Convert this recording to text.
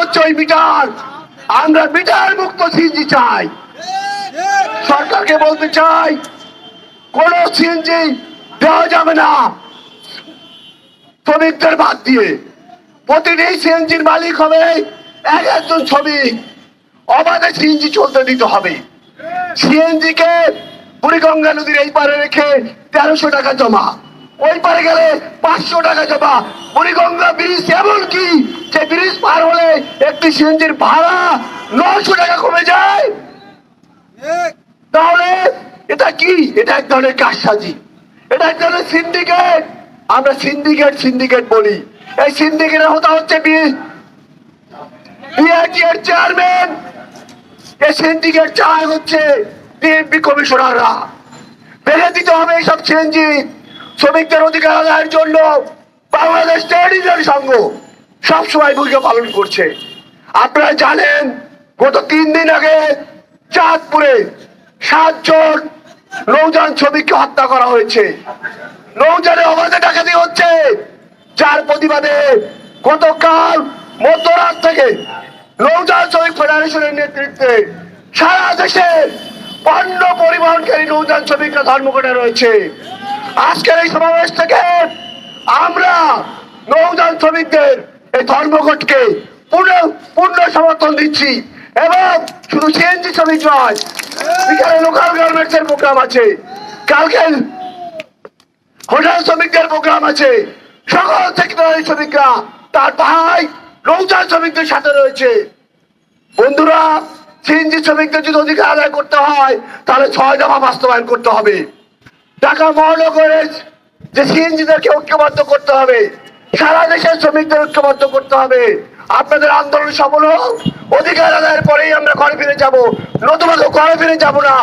হচ্ছে ওই আমরা মুক্ত সিএনজি চাই। সরকারকে বলতে চাই, কোন সিএনজি দেওয়া যাবে না। শ্রমিকদের বাদ দিয়ে। প্রতিটি সিএনজির মালিক হবে এক একজন শ্রমিক। অবাধে সিএনজি চলতে দিতে হবে। সিএনজি কে বুড়িগঙ্গা নদীর এই পারে রেখে তেরোশো টাকা জমা। ওই পারে গেলে পাঁচশো টাকা জমা। বুড়িগঙ্গা ব্রিজ এমন কি যে ব্রিজ পার হলে একটি সিএনজির ভাড়া নশো টাকা কমে যায়। তাহলে এটা কি? এটা এক ধরনের কারসাজি। এটা এক ধরনের সিন্ডিকেট আমরা সিন্ডিকেট সিন্ডিকেট বলি। এই সিন্ডিকেটের হতা হচ্ছে বিআইটি এর চেয়ারম্যান এই সিন্ডিকেট চায় হচ্ছে ডিএমপি কমিশনাররা ফেলে দিতে হবে এইসব সিএনজি। শ্রমিকদের অধিকার আদায়ের জন্য বাংলাদেশ সংঘ সবসময় ভূমিকা পালন করছে। আপনারা জানেন, গত তিন দিন আগে চাঁদপুরে সাতজন নৌযান শ্রমিককে হত্যা করা হয়েছে। অবাধে ডাকাতি হচ্ছে। যার প্রতিবাদে গতকাল মধ্যরাত থেকে শ্রমিক ফেডারেশনের নেতৃত্বে সারা দেশে পণ্য পরিবহনকারী নৌযান শ্রমিকরা ধর্মঘটে রয়েছে। আজকের এই সমাবেশ থেকে আমরা নৌযান শ্রমিকদের এই ধর্মঘটকে পূর্ণ পূর্ণ সমর্থন দিচ্ছি এবং শুধু সিএনজি শ্রমিক নয়, এখানে লোকাল প্রোগ্রাম আছে, কালকে হোটেল শ্রমিকদের প্রোগ্রাম আছে, সকল সেক্টরের শ্রমিকরা, তার ভাই নৌচার শ্রমিকদের সাথে রয়েছে। বন্ধুরা সিএনজি শ্রমিকদের যদি অধিকার আদায় করতে হয়, তাহলে ছয় দফা বাস্তবায়ন করতে হবে। ঢাকা মহানগরের যে সিএনজিদেরকে ঐক্যবদ্ধ করতে হবে, সারা দেশের শ্রমিকদের ঐক্যবদ্ধ করতে হবে। আপনাদের আন্দোলন সফল হোক, অধিকার আদায়ের পরেই আমরা ঘরে ফিরে যাব। নতুন ঘরে ফিরে যাব না।